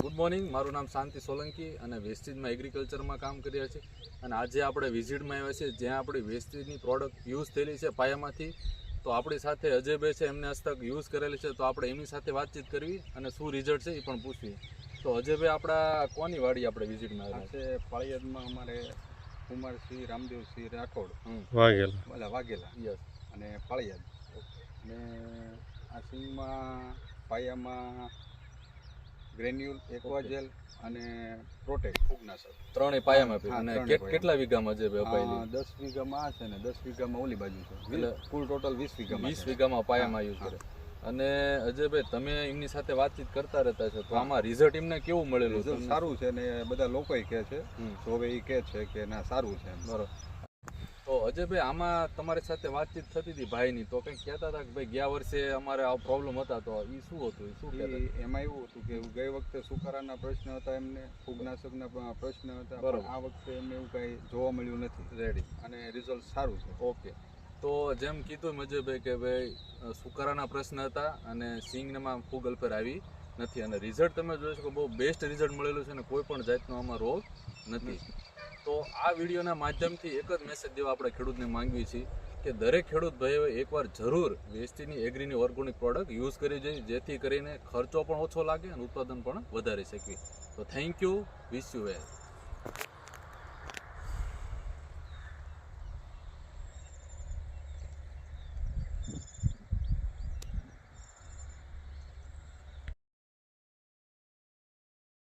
Good morning મારું નામ શાંતિ સોલંકી અને વેસ્ટેજમાં એગ્રીકલ્ચરમાં કામ કરીએ છીએ. અને આજે આપણે વિઝિટમાં આવ્યા છીએ જ્યાં આપણી વેસ્ટેજની પ્રોડક્ટ યુઝ થયેલી છે પાયામાંથી. તો આપણી સાથે અજયભાઈ છે એમને હસ્તક યુઝ કરેલી છે. તો આપણે એમની સાથે વાતચીત કરવી અને શું રિઝલ્ટ છે એ પણ પૂછવી તો અજયભાઈ આપણા કોની વાડી આપણે વિઝિટમાં આવ્યા છે પાળિયાદમાં અમારે કુમારસિંહ રામદેવસિંહ રાઠોડ. હમ. વાઘેલા. વાઘેલા. યસ અને પાળિયાદ. અને આ સિંહમાં પાયામાં ગ્રેન્યુલ એક્વાજેલ અને પ્રોટેક્ટ. ફૂગનાશક ત્રણેય પાયામાં આપી અને. કેટલા વીઘામાં છે અપાયેલી દસ વીઘામાં છે ને દસ વીઘામાં ઓલી બાજુ છે. કુલ ટોટલ વીસ વીઘામાં વીસ. વીઘામાં પાયામાં યુઝ છે કરે અને અજયભાઈ તમે એમની સાથે વાતચીત કરતા રહેતા છો તો આમાં રિઝલ્ટ એમને કેવું મળેલું સારું છે ને બધા લોકોય કહે છે. તો હવે એ કહે છે કે ના સારું છે. બરોબર. તો અજયભાઈ આમાં તમારી સાથે વાતચીત થતી હતી ભાઈની. તો કંઈક કહેતા હતા કે ભાઈ ગયા વર્ષે અમારે આ પ્રોબ્લેમ હતા તો એ શું હતું? શું એમાં એવું હતું કે ગઈ વખતે સુકારાના પ્રશ્ન હતા એમને ફૂગનાશકના પ્રશ્ન હતા બરાબર. આ વખતે એમને એવું કાંઈ જોવા મળ્યું નથી. રેડી અને રિઝલ્ટ સારું છે. ઓકે તો જેમ કીધું મજયભાઈ કે ભાઈ સુકારાના પ્રશ્ન હતા અને સિંગમાં ફૂગ પર આવી નથી. અને રિઝલ્ટ તમે જોઈ શકો બહુ બેસ્ટ રિઝલ્ટ મળેલું છે અને કોઈ પણ જાતનો આમાં રોગ નથી. તો આ વિડીયોના માધ્યમથી એક જ મેસેજ દેવા આપણે ખેડૂતને માંગીએ છીએ કે દરેક ખેડૂત ભાઈઓ એકવાર જરૂર વેસ્ટીની એગ્રીની ઓર્ગોનિક પ્રોડક્ટ યુઝ કરવી જોઈએ, જેથી કરીને ખર્ચો પણ ઓછો લાગે અને ઉત્પાદન પણ વધારી શકીએ. તો thank you wish you well